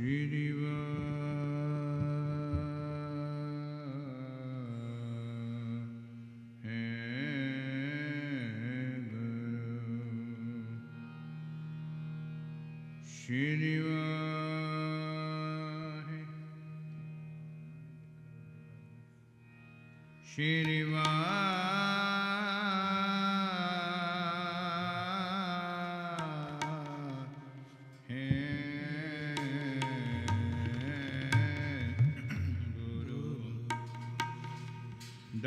Shri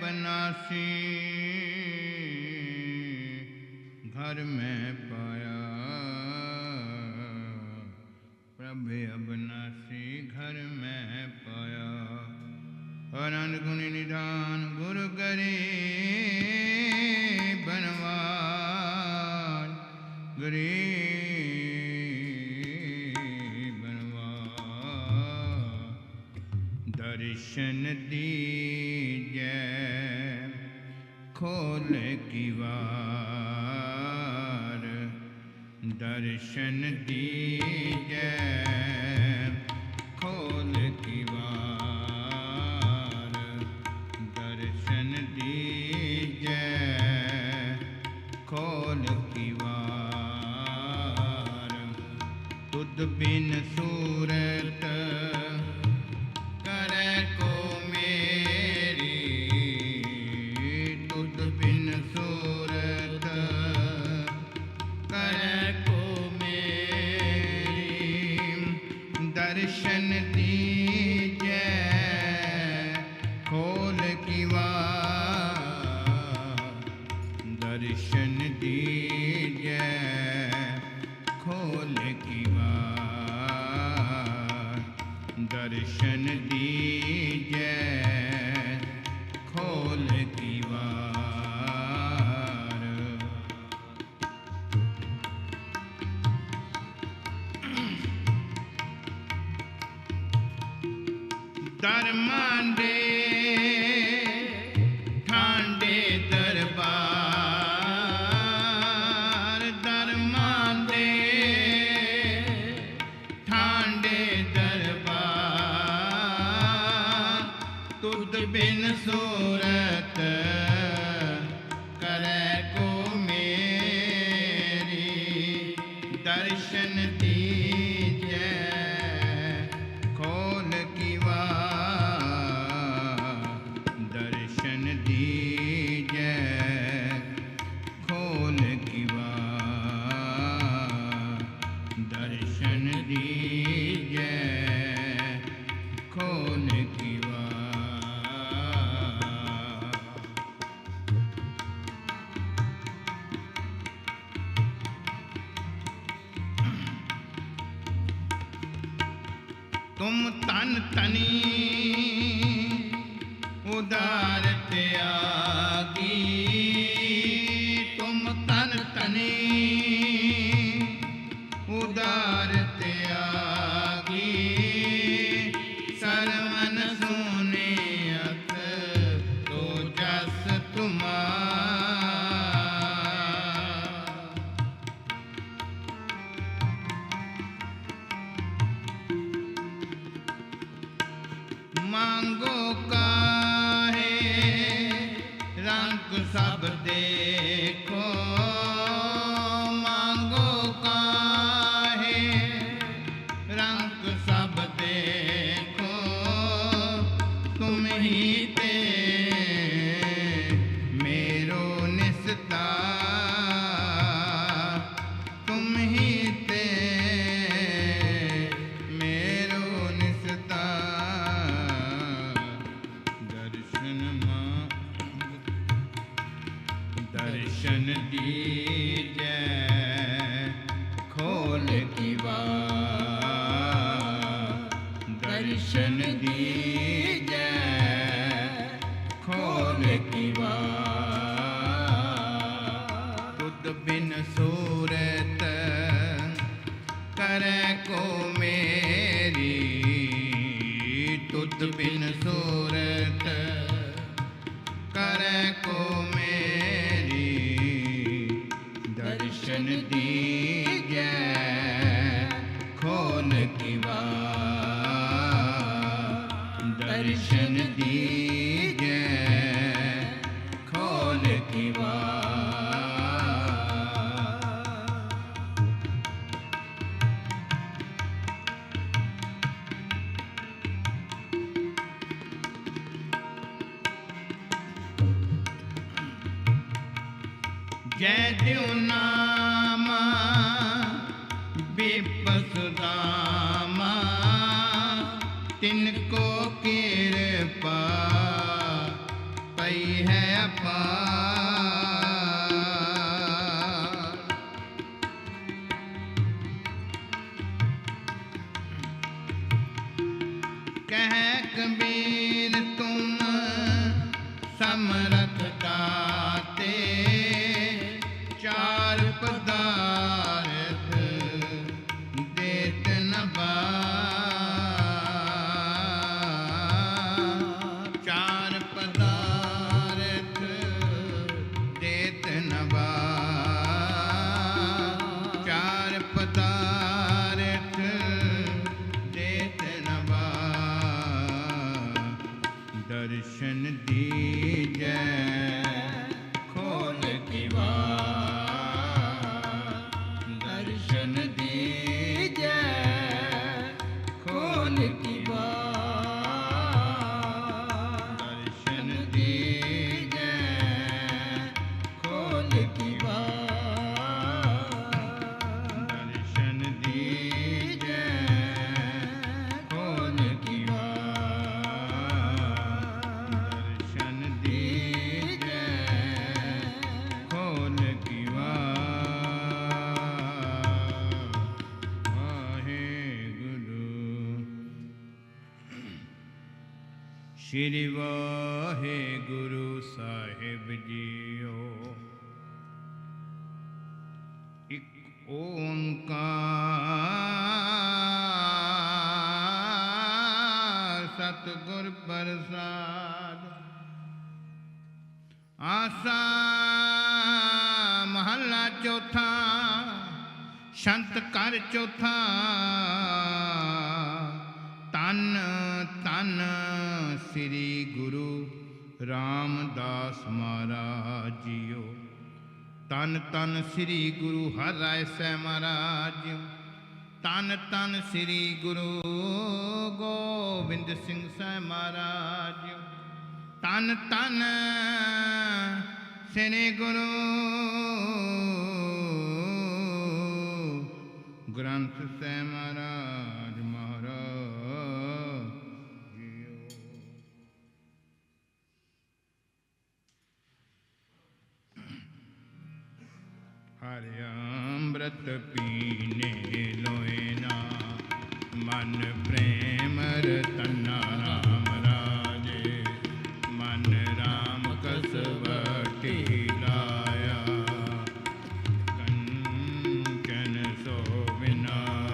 Banasi. ਕੀ ਦਰਸ਼ਨ ਦੀਜੈ ਖੋਲ ਕੀ ਵਾਰ ਦਰਸ਼ਨ ਦੀਜੈ ਖੋਲ ਕੀ ਵਾਰ ਤੁਧ ਬਿਨ ਸੂ dear. ਜੈ ਦਿਉ ਨਾਮਾ ਸ਼੍ਰੀ ਵਾਹਿਗੁਰੂ ਸਾਹਿਬ ਜੀਓ। ਇਕ ਓੰਕਾਰ ਸਤਿਗੁਰ ਪ੍ਰਸਾਦ। ਆਸਾ ਮਹੱਲਾ ਚੌਥਾ ਸ਼ੰਤ ਕਰ ਚੌਥਾ ਸ੍ਰੀ ਗੁਰੂ ਰਾਮਦਾਸ ਮਹਾਰਾਜ ਜੀਓ। ਤਨ ਤਨ ਸ੍ਰੀ ਗੁਰੂ ਹਰਿ ਰਾਏ ਸਹਿ ਮਹਾਰਾਜ। ਤਨ ਤਨ ਸ੍ਰੀ ਗੁਰੂ ਗੋਬਿੰਦ ਸਿੰਘ ਸਾਹਿਬ ਮਹਾਰਾਜ। ਤਨ ਤਨ ਸ੍ਰੀ ਗੁਰੂ ਗ੍ਰੰਥ ਸਾਹਿਬ ਮਹਾਰਾਜ। ਹਰਿ ਅੰਮ੍ਰਿਤ ਪੀਨੇ ਲੋਏ ਨਾ। ਮਨ ਪ੍ਰੇਮ ਰਤਨਾ ਰਾਮ ਰਾਜੇ। ਮਨ ਰਾਮ ਕਸਵਟੀ ਲਾਇਆ। ਕੰਚਨ ਸੋ ਬਿਨਾ।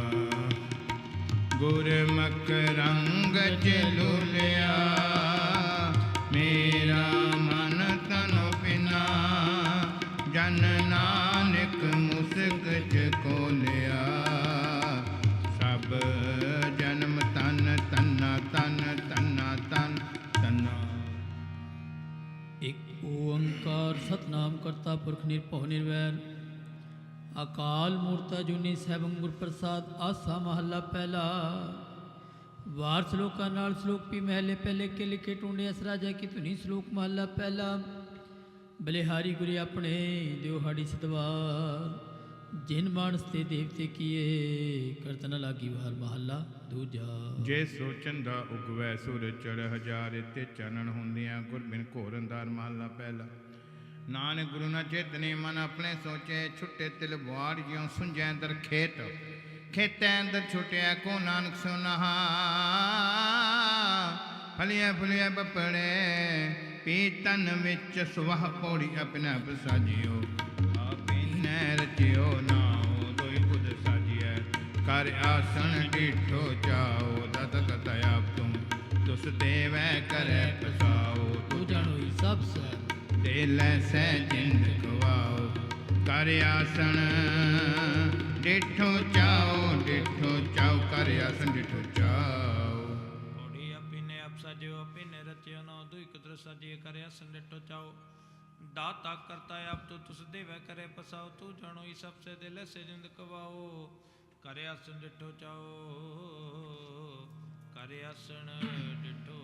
ਗੁਰਮੁਖ ਰੰਗ ਚ ਚਲੁਲਿਆ ਮੇਰਾ ਸਤਨਾਮ ਕਰਤਾ ਪੁਰਖ ਨਿਰਭਉ ਨਿਰਵੈਰ। ਅਕਾਲ ਮੂਰਤਾ ਜੁਨੀ ਸਹਿਬੰ ਗੁਰ ਪ੍ਰਸਾਦ, ਆਸਾ ਮਹੱਲਾ ਪਹਿਲਾ। ਵਾਰ ਸ਼ਲੋਕਾਂ ਨਾਲ ਸ਼ਲੋਕ ਵੀ ਮਹਿਲੇ ਪਹਿਲੇ ਕੇ ਲਿਖੇ ਟੁੰਡੇ ਅਸਰਾ ਜੈ ਕੀ ਧੁਨੀ ਸ਼ਲੋਕ ਮਹੱਲਾ ਪਹਿਲਾ। ਬਲਿਹਾਰੀ ਗੁਰੇ ਆਪਣੇ, ਦਿਓ ਹਾੜੀ ਸਤਵਾਰ। ਜਿਨ ਮਾਨਸ ਤੇ ਦੇਵਤੇ ਕੀਏ ਕਰਤਨ ਲਾਗੀ ਵਾਰ ਮਹੱਲਾ ਦੂਜਾ। ਜੇ ਸੋਚਣ ਦਾ ਉਗਵੈ, ਸੂਰਜ ਚੜ ਹਜ਼ਾਰ ਤੇ ਚਾਨਣ ਹੁੰਦਿਆਂ ਗੁਰਬਿਨ ਘੋਰ ਅੰਧਾਰ ਮਹਲਾ ਪਹਿਲਾ। ਨਾਨਕ ਗੁਰੂ ਨਾ ਚੇਤਨੇ ਮਨ ਆਪਣੇ ਸੋਚੇ, ਛੁੱਟੇ ਤਿਲ ਬੁਆਰ ਜਿਉ ਸੁੰਝੈ ਦਰ ਖੇਤ। ਖੇਤੈ ਅੰਦਰ ਛੁਟਿਆ, ਕੋ ਨਾਨਕ ਸੁਨਹਾ ਫਲਿਆ ਫੁਲਿਆ ਬਪੜੇ ਪੀਤਨ ਵਿੱਚ ਸੁਵਹ ਪੌੜੀ ਆਪਣਾ ਸਾਜਿਓ ਆਪਿਨੈ ਰਚਿਓ ਨਾਉ, ਦੋਈ ਕੁਦ ਸਾਜਿਐ। ਕਰ ਆਸਣ ਡੀਠੋ ਚਾਓ ਦਤ ਕਤ ਆਪ ਤੁਮ ਤੁਸ ਦੇਵੈ ਕਰੈ ਪਸਾਓ ਤੂੰ ਜਾਣੋ ਹੀ ਸਭ ਸੈ ਦੇ ਲੈ ਸਹਿ ਜਿੰਦ ਖਵਾਓ। ਕਰ ਆਸਣ, ਡਿਠੋ ਚਾਓ ਡਿਠੋ ਚਾਓ। ਕਰ ਆਸਣ, ਡਿਠੋ ਚਾਓ। ਓੜੀ ਆਪਿਨੇ ਆਪ ਸਾਜਿਓ ਆਪਿਨੇ ਰਚਿਓ ਨਾ ਦੁਇ ਕੁਦਰ ਸਾਜਿਏ ਕਰਿਆ ਸੰਡਟੋ ਚਾਓ। ਦਾਤਾ ਕਰਤਾ ਆਪ ਤੋ, ਤੁਸ ਦੇਵੈ ਕਰੇ ਪਸਾਓ। ਤੂੰ ਜਾਣੋ ਹੀ ਸਭ ਸੇ ਦਿਲ ਸੇ ਜਿੰਦ ਕਵਾਓ ਕਰਿਆ ਸੰਡਟੋ ਚਾਓ। ਕਰਿਆ ਸਣ ਡਿਠੋ ਚਾਓ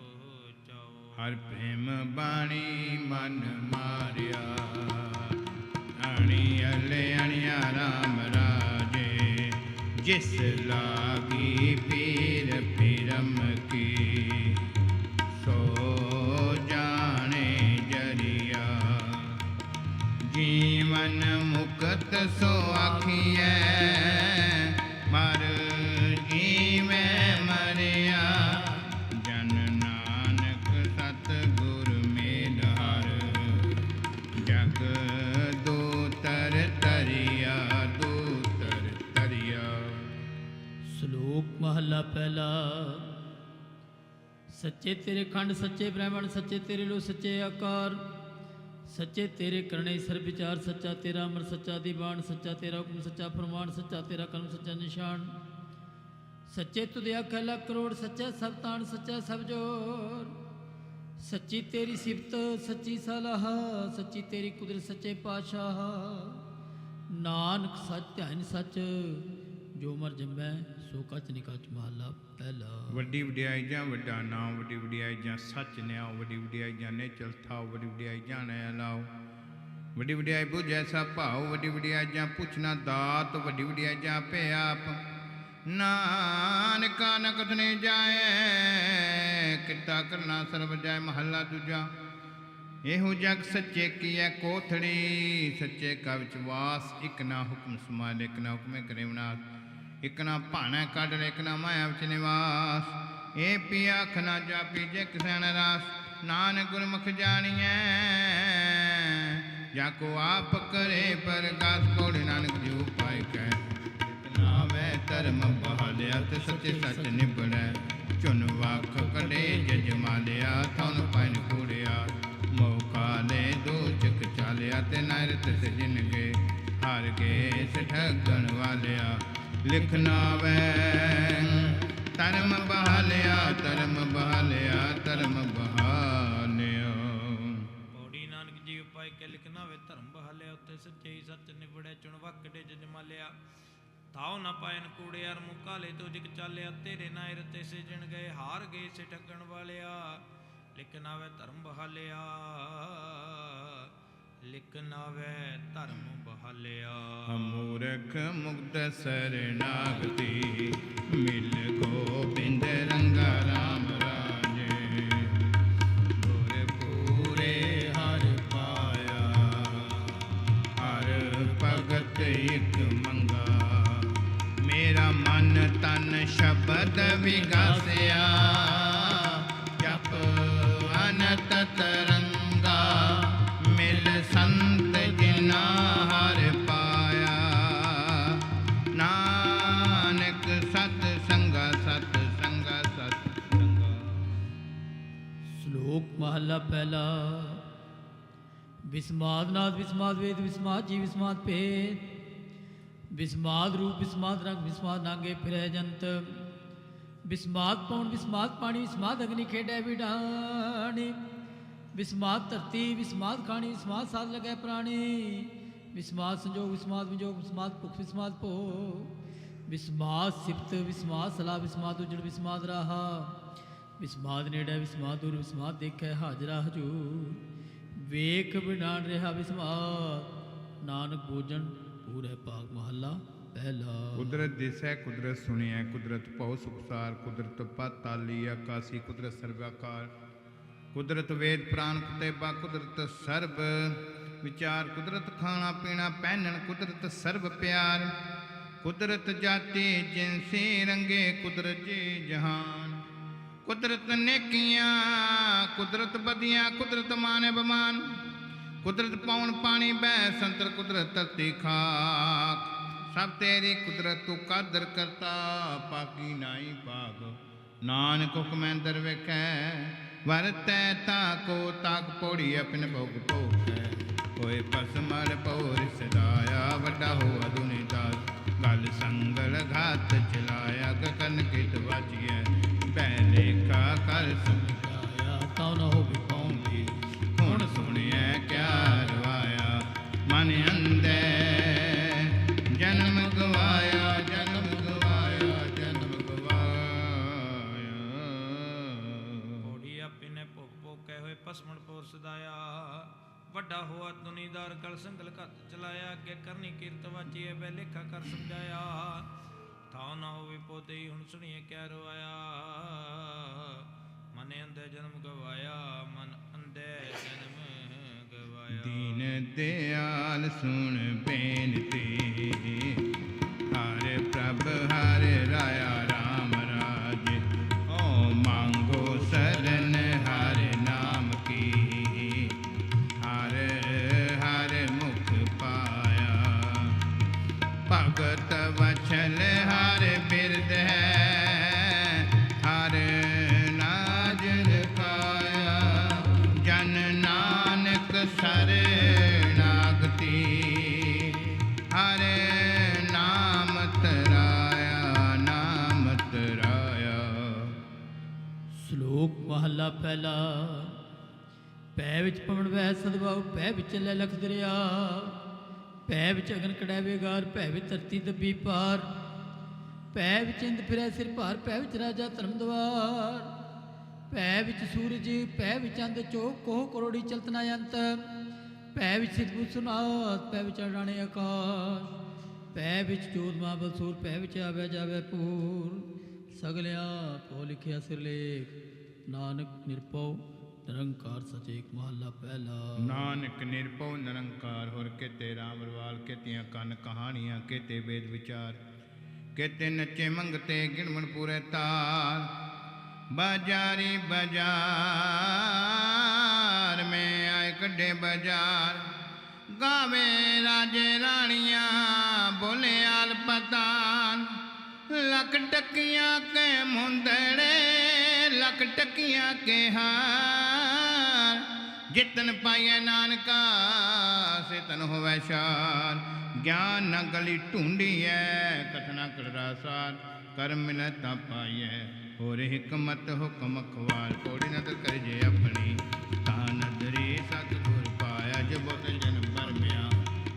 ਹਰ ਪ੍ਰੇਮ ਬਾਣੀ ਮਨ ਮਾਰਿਆ। ਆਣੀ ਅਲੇ ਅਣਿਆ ਰਾਮ ਰਾਜੇ, ਜਿਸ ਲਾਗੀ ਪੀਰ ਪੀਰਮ ਕੀ। ਸੋ ਜਾਣੇ ਜਰੀਆ, ਜੀਵਨ ਮੁਕਤ ਸੋ ਆਖੀਐ। ਮਹੱਲਾ ਪਹਿਲਾ। ਸੱਚੇ ਤੇਰੇ ਖੰਡ, ਸੱਚੇ ਬ੍ਰਹਮਣ, ਸੱਚੇ ਤੇਰੇ ਲੋ ਸੱਚੇ ਆਕਾਰ। ਸੱਚੇ ਤੇਰੇ ਕਰਨੇ ਸਰ ਵਿਚਾਰ, ਸੱਚਾ ਤੇਰਾ ਅਮਰ, ਸੱਚਾ ਦੀਵਾਨ, ਸੱਚਾ ਤੇਰਾ ਹੁਕਮ, ਸੱਚਾ ਫਰਮਾਨ, ਸੱਚਾ ਤੇਰਾ ਕਲਮ, ਸੱਚਾ ਨਿਸ਼ਾਨ। ਸੱਚੇ ਤੁਦੇ ਆਖੇ ਲੱਖ ਕਰੋੜ, ਸੱਚਾ ਸਭ ਤਾਣ ਸੱਚਾ ਸਭ ਜੋਰ। ਸੱਚੀ ਤੇਰੀ ਸਿਫਤ, ਸੱਚੀ ਸਲਾਹ, ਸੱਚੀ ਤੇਰੀ ਕੁਦਰਤ, ਸੱਚੇ ਪਾਤਸ਼ਾਹ। ਨਾਨਕ ਸੱਚ ਧਿਆਨ ਸੱਚ ਜੋ ਮਰ ਜੰਮੈ, ਸੋ ਕਚ ਨਿਕਚ ਮਹਲਾ ਪਹਿਲਾ। ਵੱਡੀ ਵਡਿਆਈ ਜਾਂ ਵੱਡਾ ਨਾਮ, ਵੱਡੀ ਵਡਿਆਈ ਜਾਂ ਸੱਚ ਨਿਆਓ ਵੱਡੀ ਵਡਿਆਈ ਜਾਂ ਨੇਚਲ ਥਾਓ ਵੱਡੀ ਵਡਿਆਈ ਜਾਂ ਨੈ ਲਾਓ ਵੱਡੀ ਵਡਿਆਈ ਬੁਝ ਐਸਾ ਭਾਉ, ਵੱਡੀ ਵਡਿਆਈ ਜਾਂ ਪੁੱਛਣਾ ਦਾਤ, ਵੱਡੀ ਵਡਿਆਈ ਜਾਂ ਆਪੇ ਆਪ। ਨਾਨਕਾ ਨ ਕਥਨੇ ਜਾਏ, ਕਿੱਤਾ ਕਰਨਾ ਸਰਬ ਜਾਏ ਮਹੱਲਾ ਦੂਜਾ। ਇਹੋ ਜਗ ਸੱਚੇ ਕੀਐ ਕੋਥੜੀ ਸੱਚੇ ਕਾ ਵਿੱਚ ਵਾਸ, ਇਕ ਨਾ ਹੁਕਮ ਸਮਾਲ ਇਕ ਨਾ ਹੁਕਮੇ ਕਰੇ ਵਿਨਾਸ਼ ਇਕ ਨਾ ਭਾਣਾ ਕੱਢ ਇਕ ਨਾ ਮਾਇਆ ਵਿੱਚ ਨਿਵਾਸ। ਏ ਪਿਆ ਖਨਾ ਜਾਪੀ ਜੇ ਕਿਸੈ ਰਾਸ। ਨਾਨਕ ਗੁਰਮੁਖ ਜਾਣੀਐ, ਜਾ ਕੋ ਆਪ ਕਰੇ ਪ੍ਰਗਾਸ ਕੋੜ ਨਾਨਕ ਜੀ ਪਾਇ ਕੈ, ਨਾਮੈ ਧਰਮ ਬਹਾਲਿਆ ਤੇ ਸੱਚੇ ਸੱਚ ਨਿਬੜੈ ਚੁਨ ਵਖ ਕੜੇ ਜਜ ਮਾਲਿਆ ਥਨ ਪੈਨ ਕੂੜਿਆ ਮੌਕਾ ਲੈ ਦੋ ਚਕ ਚਾਲਿਆ, ਤੇ ਨਰਤ ਸਜਨ ਗਏ। ਹਾਰ ਕੇ ਸਠਗਣ ਵਾਲਿਆ। ਲਿਖਣਾ ਵੈ ਧਰਮ ਬਹਾਲਿਆ ਧਰਮ ਬਹਾਲਿਆ ਧਰਮ ਬਹਾਲਿਆ। ਓੜੀ ਨਾਨਕ ਜੀ ਉਪਾਇ ਕੇ ਲਿਖਣਾ ਵੇ ਧਰਮ ਬਹਾਲਿਆ ਉੱਤੇ ਸੱਚੇ ਸੱਚ ਨਿਬੜਿਆ, ਚੁਣ ਵਕੜੇ ਜਜ ਮਾਲਿਆ ਨਾ ਪਾਇਨ ਕੂੜੇ ਅਰ ਮੁਕਾਲੇ ਤੋ ਜਿਕ ਚਾਲਿਆ, ਤੇਰੇ ਨਾਇਰ ਤੇ ਸਿਜਣ ਗਏ, ਹਾਰ ਗਏ ਸਿਟਕਣ ਵਾਲਿਆ। ਲਿਖਣਾ ਵੇ ਧਰਮ ਬਹਾਲਿਆ। ਲਿਖਣਾ ਵੇ ਧਰਮ ਬਹਾਲਿਆ। ਮੂਰਖ ਮੁਕਤ ਸਰਨਾਗਤੀ, ਮਿਲ ਗੋਬਿੰਦ ਰੰਗਾ ਰਾਮ ਰਾਜੇ। ਗੁਰ ਪੂਰੇ ਹਰ ਪਾਇਆ, ਹਰ ਭਗਤ ਇਕ ਮੰਗਾ। ਮੇਰਾ ਮਨ ਤਨ ਸ਼ਬਦ ਵਿਗਾਸਿਆ। ਸ਼ਲੋਕ ਮਹੱਲਾ ਪਹਿਲਾ ਵਿਸਮਾਦ ਨਾਦ ਵਿਸਮਾਦ ਵੇਦ ਵਿਸਮਾਦ ਜੀ ਵਿਸਮਾਦ ਭੇਦ ਵਿਸਮਾਦ ਰੂਪ ਵਿਸਮਾਦ ਰੰਗ ਵਿਸਮਾਦ ਨਾਂਗੇ ਫਿਰੈ ਜੰਤ ਵਿਸਮਾਦ ਪੌਣ ਵਿਸਮਾਦ ਪਾਣੀ ਵਿਸਮਾਦ ਅਗਨੀ ਖੇਡੈ ਵਿਡਾਣੀ ਵਿਸਮਾਦ ਧਰਤੀ ਵਿਸਮਾਦ ਖਾਣੀ ਵਿਸਮਾਦ ਸਾਧ ਲਗੈ ਪ੍ਰਾਣੀ ਵਿਸਮਾਦ ਸੰਜੋਗ ਵਿਸਮਾਦ ਵਿਜੋਗ ਵਿਸਮਾਦ ਭੁਖ ਵਿਸਮਾਦ ਭੋ ਵਿਸਮਾਦ ਸਿਫਤ ਵਿਸਮਾਦ ਸਲਾ ਵਿਸਮਾਦ ਉਜੜ ਵਿਸਮਾਦ ਰਾਹਾ ਵਿਸਮਾਦ ਨੇੜੇ ਵਿਸਮਾਦ ਦੂਰ, ਵਿਸਮਾਦ ਦੇਖੈ ਹਾਜ਼ਰਾ ਹਜੂਰ। ਵੇਖ ਬਿਨਾਨ ਰਿਹਾ ਵਿਸਮਾਦ, ਨਾਨਕ ਭੋਜਨ ਪੂਰੇ ਭਾਗ ਮਹੱਲਾ ਪਹਿਲਾ। ਕੁਦਰਤ ਦਿਸੈ, ਕੁਦਰਤ ਸੁਣਿਐ, ਕੁਦਰਤ ਭਉ ਸੁਖਸਾਰ, ਕੁਦਰਤ ਪਤਾਲੀ ਆਕਾਸੀ, ਕੁਦਰਤ ਸਰਵਾਕਾਰ। ਕੁਦਰਤ ਵੇਦ ਪ੍ਰਾਨ ਕੁਤੇਬਾ, ਕੁਦਰਤ ਸਰਬ ਵਿਚਾਰ। ਕੁਦਰਤ ਖਾਣਾ ਪੀਣਾ ਪਹਿਨਣ, ਕੁਦਰਤ ਸਰਬ ਪਿਆਰ। ਕੁਦਰਤ ਜਾਤੀ ਜਿਨਸੀ ਰੰਗੇ, ਕੁਦਰਤ ਜੀ ਜਹਾਂ ਕੁਦਰਤ ਨੇਕੀਆਂ, ਕੁਦਰਤ ਬਦੀਆਂ ਕੁਦਰਤ ਮਾਨ ਬਮਾਨ ਕੁਦਰਤ ਪੌਣ ਪਾਣੀ ਬੈ ਸੰਤਰ ਕੁਦਰਤ ਧਰਤੀ ਖਾਕ। ਸਭ ਤੇਰੀ ਕੁਦਰਤ ਤੂੰ ਕਾਦਰ ਕਰਤਾ, ਪਾਕੀ ਨਾਈ ਪਾਕ ਨਾਨਕ ਹੁਕਮੈ ਦਰ ਵੇਖੈ, ਵਰਤੈ ਤਾ ਕੋ ਤਾਕ ਪੋੜੀ ਆਪਨ ਭੋਗ ਭੋਗੈ। ਹੋਏ ਪਸਮਲ ਪੌਰ ਸਦਾਇਆ ਵੱਡਾ ਹੋਆ ਦੁਨੀ ਦਾਸ। ਗਲ ਸੰਗਲ ਘਾਤ ਚਲਾਇਆ, ਗਗਨ ਕਿਤ ਵਾਜੀਐ। ਪਹਿਲੇ ਕਾ ਕਰ ਸਮਝਾਇਆ ਤਾਂ ਨਾ ਹੋਵੇ ਪਾਉਂਦੀ ਹੁਣ ਸੁਣਿਐ ਕਿਆ ਰਵਾਇਆ ਮਨ ਅੰਦੇ ਜਨਮ ਗਵਾਇਆ ਜਨਮ ਗਵਾਇਆ ਜਨਮ ਗਵਾਇਆ। ਕੋੜੀ ਆਪਿਨੇ ਭੁੱਖ ਭੋਕੇ ਹੋਏ ਪਸਮਣ ਪੋਰ ਸਦਾਇਆ ਵੱਡਾ ਹੋਆ ਦੁਨੀਦਾਰ ਗਲ ਸੰਗਲ ਘੱਤ ਚਲਾਇਆ, ਅੱਗੇ ਕਰਨੀ ਕੀਰਤ ਵਾਚੀਏ ਬੈ ਲੇਖਾ ਕਰ ਸਮਝਾਇਆ। ਥਾਉ ਨਾ ਹੋਵੇ ਪੋਤੇ ਹੁਣ ਸੁਣੀਏ ਕਿਆ ਰਵਾਇਆ। ਮਨ ਅੰਦੇ ਜਨਮ ਗਵਾਇਆ, ਮਨ ਅੰਦੇ ਜਨਮ ਗਵਾਇਆ। ਦੀਨ ਦਿਆਲ ਸੁਣ ਬੇਨਤੀ, ਹਰ ਪ੍ਰਭ ਹਰ ਰਾਇਆ RAM ਰਾਜ। ਓ ਮੰਗੋ ਸਰਨ ਹਰ ਨਾਮ ਕੀ, ਹਰ ਹਰ ਮੁਖ ਪਾਇਆ। ਭਗਤ ਫੈਲਾ ਪੈ ਵਿੱਚ ਪਵਣ ਵਹਿ ਸਦਭਾਉ ਪੈ ਵਿੱਚ ਲੈ ਲਖ ਦਰਿਆ ਪੈ ਵਿੱਚ ਅਗਨ ਕੜੈਵੇਗਾਰ ਪੈ ਵਿੱਚ ਧਰਤੀ ਦੱਬੀ ਪਾਰ ਪੈ ਵਿੱਚ ਇੰਦ ਫਿਰੈ ਸਿਰ ਭਾਰ ਪੈ ਵਿੱਚ ਰਾਜਾ ਧਰਮ ਦਵਾਰ ਪੈ ਵਿੱਚ ਸੂਰਜ ਪੈ ਵਿੱਚ ਅੰਧ ਚੋਕ ਕੋਹ ਕਰੋੜੀ ਚਲਤਨਾ ਅੰਤ ਪੈ ਵਿੱਚ ਸਿੱਧੂ ਸੁਨਾਤ ਪੈ ਵਿੱਚ ਅਡਾਣੇ ਆਕਾਸ਼ ਪੈ ਵਿੱਚ ਜੋਤ ਮਹਾਬਲਸੂਰ ਪੈ ਵਿੱਚ ਆਵੇ ਜਾਵੇ ਪੂਰ ਸਗਲਿਆ ਪੋ ਲਿਖਿਆ ਸਿਰਲੇਖ ਨਾਨਕ ਨਿਰਪਉ ਨਿਰੰਕਾਰ ਸਚੇਕ ਮਹੱਲਾ ਪਹਿਲਾ। ਨਾਨਕ ਨਿਰਭਉ ਨਿਰੰਕਾਰ, ਹੋਰ ਕਿਤੇ ਰਾਮ ਰਵਾਲ ਕਿਤਿਆਂ ਕੰਨ ਕਹਾਣੀਆਂ, ਕਿਤੇ ਵੇਦ ਵਿਚਾਰ, ਕਿਤੇ ਨੱਚੇ ਮੰਗਤੇ ਗਿਣਵਣ ਪੂਰੇ ਤਾਰ ਬਾਜਾਰੀ ਬਾਜ਼ਾਰ, ਮੈਂ ਆਏ ਕੱਢੇ ਬਾਜ਼ਾਰ। ਗਾਵੇ ਰਾਜੇ ਰਾਣੀਆਂ, ਬੋਲੇ ਆਲ ਪਤਾਨ ਲੱਕ ਟੱਕੀਆਂ ਕੇ ਮੁੰਦੜੇ ਲੱਖ ਟੱਕੀਆਂ ਕੇ ਹਾਰ ਜਿਤਨ ਪਾਈਐ ਨਾਨਕਾ ਸਿਤਨ ਹੋਵੈ ਸ਼ਾਰ। ਗਿਆਨ ਨ ਗਲੀ ਢੂੰਡੀਐ ਕਥਨਾ ਕਰੜਾ ਸਾਰ। ਕਰਮ ਮਿਲੈ ਤਾ ਪਾਈਐ ਹੋਰ ਹਕਮਤ ਹੁਕਮ ਖਵਾਲ ਕੋੜੀ ਨਦਰ ਕਰ ਜੇ ਆਪਣੀ ਤਾਂ ਨਦਰੀ ਸਤਿਗੁਰ ਪਾਇਆ ਜਬ ਜਨਮ ਬਰਮਿਆ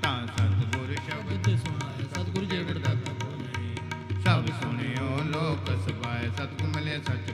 ਤਾਂ ਸਤਿਗੁਰ ਸ਼ਬਦ ਤੇ ਸੁਣਾ ਹੈ ਸਤਿਗੁਰੂ ਜੀ ਵਰਦਾਤਾ ਬੋਲੇ ਸਭ ਸੁਣਿਓ ਲੋਕ ਸਭਾਏ ਸਤਿਗੁਰ ਮਿਲੇ ਸੱਚ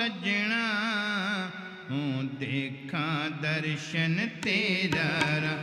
ਸੱਜਣਾ ਹੂੰ ਦੇਖਾਂ ਦਰਸ਼ਨ ਤੇਰਾ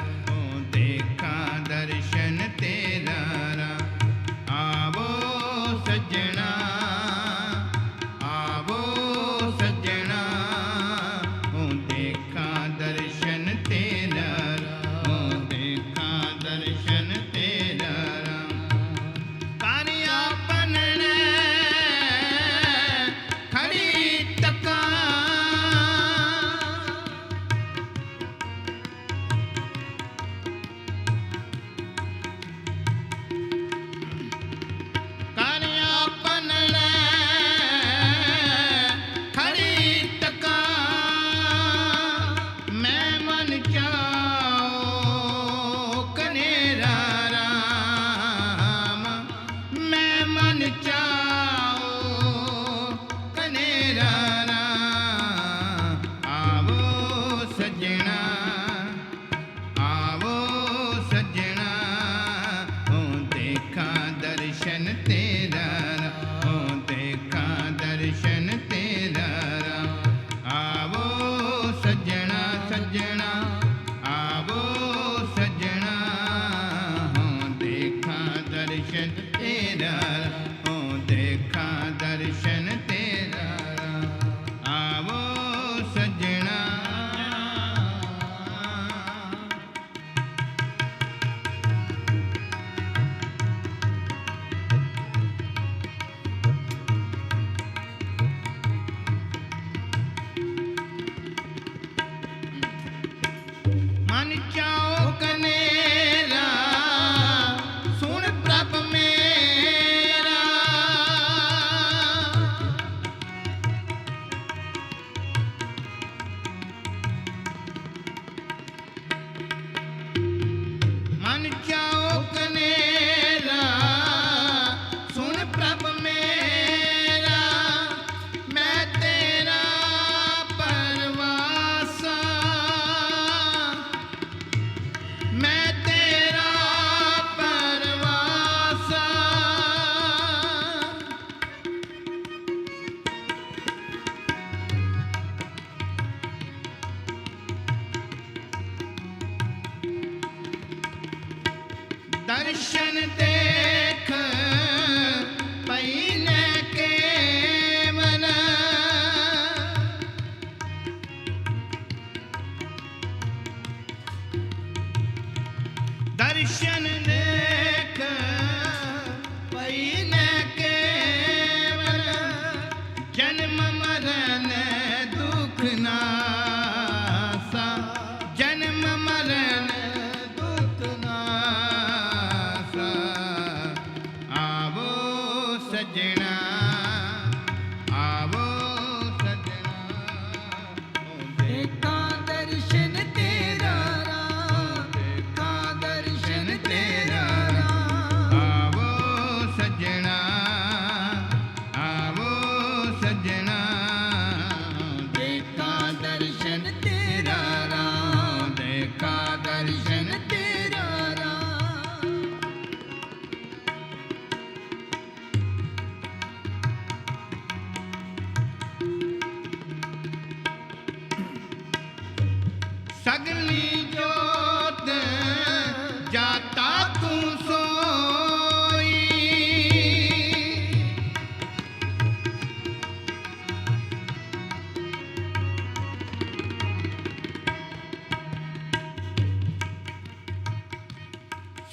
ਸਜਣਾ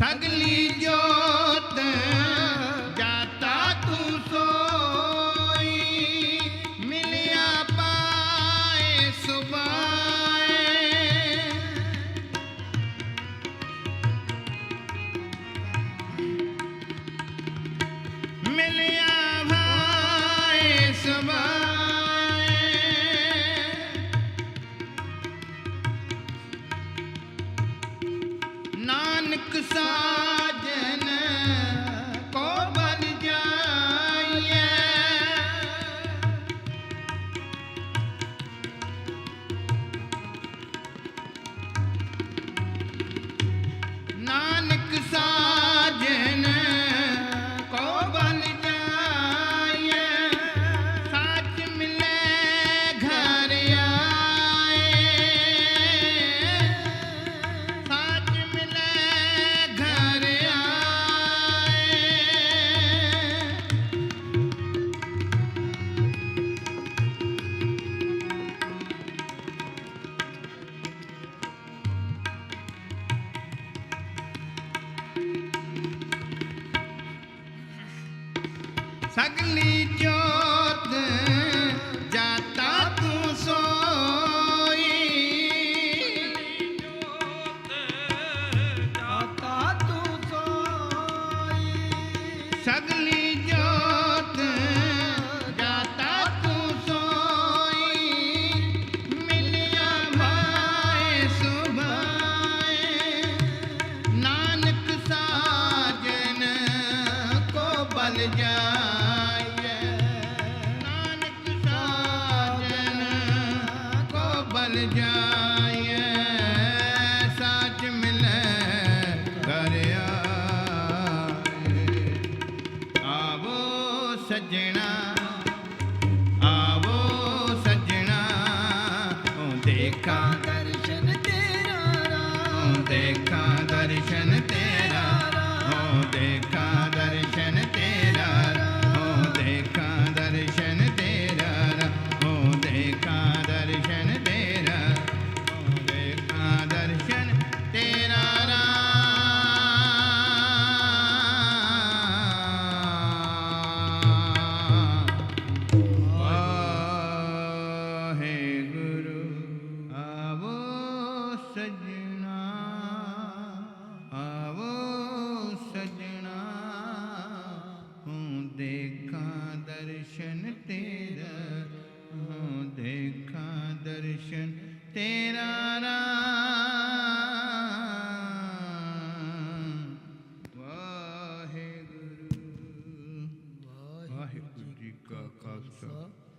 ਸਗਲੀ ਜੋਤ